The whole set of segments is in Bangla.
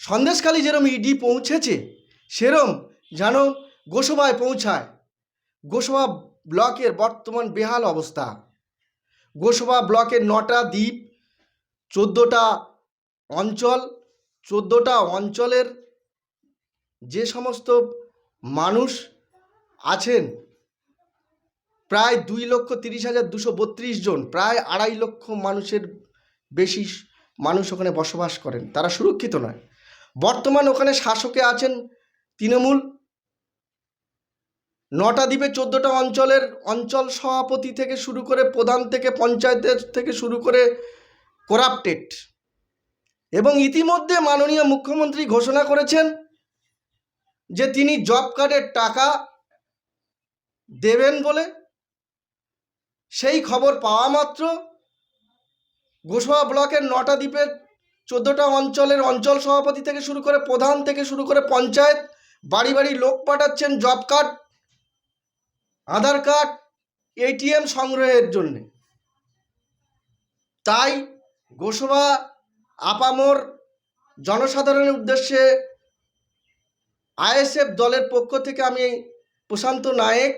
সন্দেশখালী যেরম ইডি পৌঁছেছে, সেরম যেন গোসবায় পৌঁছায়। গোসবা ব্লকের বর্তমান বেহাল অবস্থা। গোসবা ব্লকের নটা দ্বীপ, চোদ্দোটা অঞ্চল, চোদ্দোটা অঞ্চলের যে সমস্ত মানুষ আছেন, প্রায় দুই লক্ষ তিরিশ হাজার দুশো বত্রিশ জন, প্রায় আড়াই লক্ষ মানুষের বেশি মানুষ ওখানে বসবাস করেন। তারা সুরক্ষিত নয়। বর্তমান ওখানে শাসকে আছেন তৃণমূল। নটা দ্বীপে চোদ্দোটা অঞ্চলের অঞ্চল সভাপতি থেকে শুরু করে প্রধান থেকে পঞ্চায়েতের থেকে শুরু করে করাপ্টেড এবং ইতিমধ্যে মাননীয় মুখ্যমন্ত্রী ঘোষণা করেছেন যে তিনি জব কার্ডের টাকা দেবেন বলে। সেই খবর পাওয়া মাত্র। গোসবা ব্লকের নটা দ্বীপের চোদ্দোটা অঞ্চলের অঞ্চল সভাপতি থেকে শুরু করে প্রধান থেকে শুরু করে পঞ্চায়েত, বাড়ি বাড়ি লোক পাঠাচ্ছেন, job card, Aadhaar card, ATM সংগ্রহের জন্যে। তাই গোসবা, আপামোর জনসাধারণের উদ্দেশ্যে আইএসএফ দলের পক্ষ থেকে আমি প্রশান্ত নায়েক,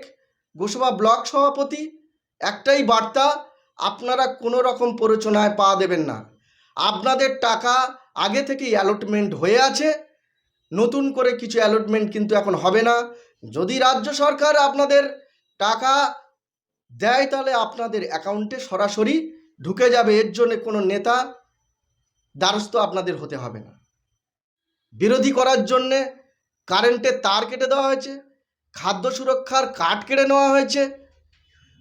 গোসবা ব্লক সভাপতি, একটাই বার্তা, আপনারা কোনো রকম প্ররোচনায় পা দেবেন না। আপনাদের টাকা আগে থেকেই অ্যালটমেন্ট হয়ে আছে। নতুন করে কিছু অ্যালটমেন্ট কিন্তু এখন হবে না। যদি রাজ্য সরকার আপনাদের টাকা দেয় তাহলে আপনাদের অ্যাকাউন্টে সরাসরি ঢুকে যাবে। এর জন্য কোনো নেতা দ্বারস্থ আপনাদের হতে হবে না। বিরোধী করার জন্যে কারেন্টের তার কেটে দেওয়া হয়েছে, খাদ্য সুরক্ষার কাঠ কেড়ে নেওয়া হয়েছে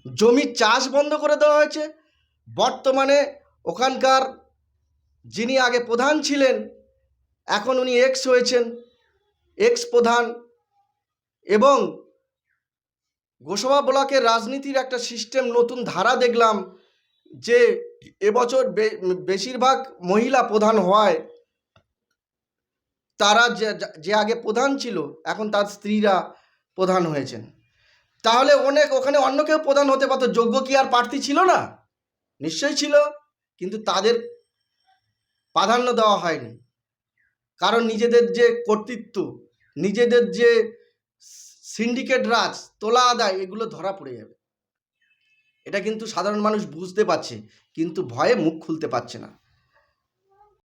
জমির চাষ বন্ধ করে দেওয়া হয়েছে। বর্তমানে ওখানকার যিনি আগে প্রধান ছিলেন, এখন উনি এক্স হয়েছেন। এক্স প্রধান এবং গোসবা ব্লকের রাজনীতির একটা সিস্টেম নতুন ধারা দেখলাম যে এবছর বেশিরভাগ মহিলা প্রধান হওয়ায় তারা যে আগে প্রধান ছিল, এখন তার স্ত্রীরা প্রধান হয়েছেন। তাহলে অনেক, ওখানে অন্য কেউ প্রধান হতে পারতো, যোগ্য কি আর প্রার্থী ছিল না? নিশ্চয়ই ছিল, কিন্তু তাদের প্রাধান্য দেওয়া হয়নি। কারণ নিজেদের যে কর্তৃত্ব, নিজেদের যে সিন্ডিকেট রাজ, তোলা আদায়, এগুলো ধরা পড়ে যাবে। এটা কিন্তু সাধারণ মানুষ বুঝতে পারছে, কিন্তু ভয়ে মুখ খুলতে পারছে না।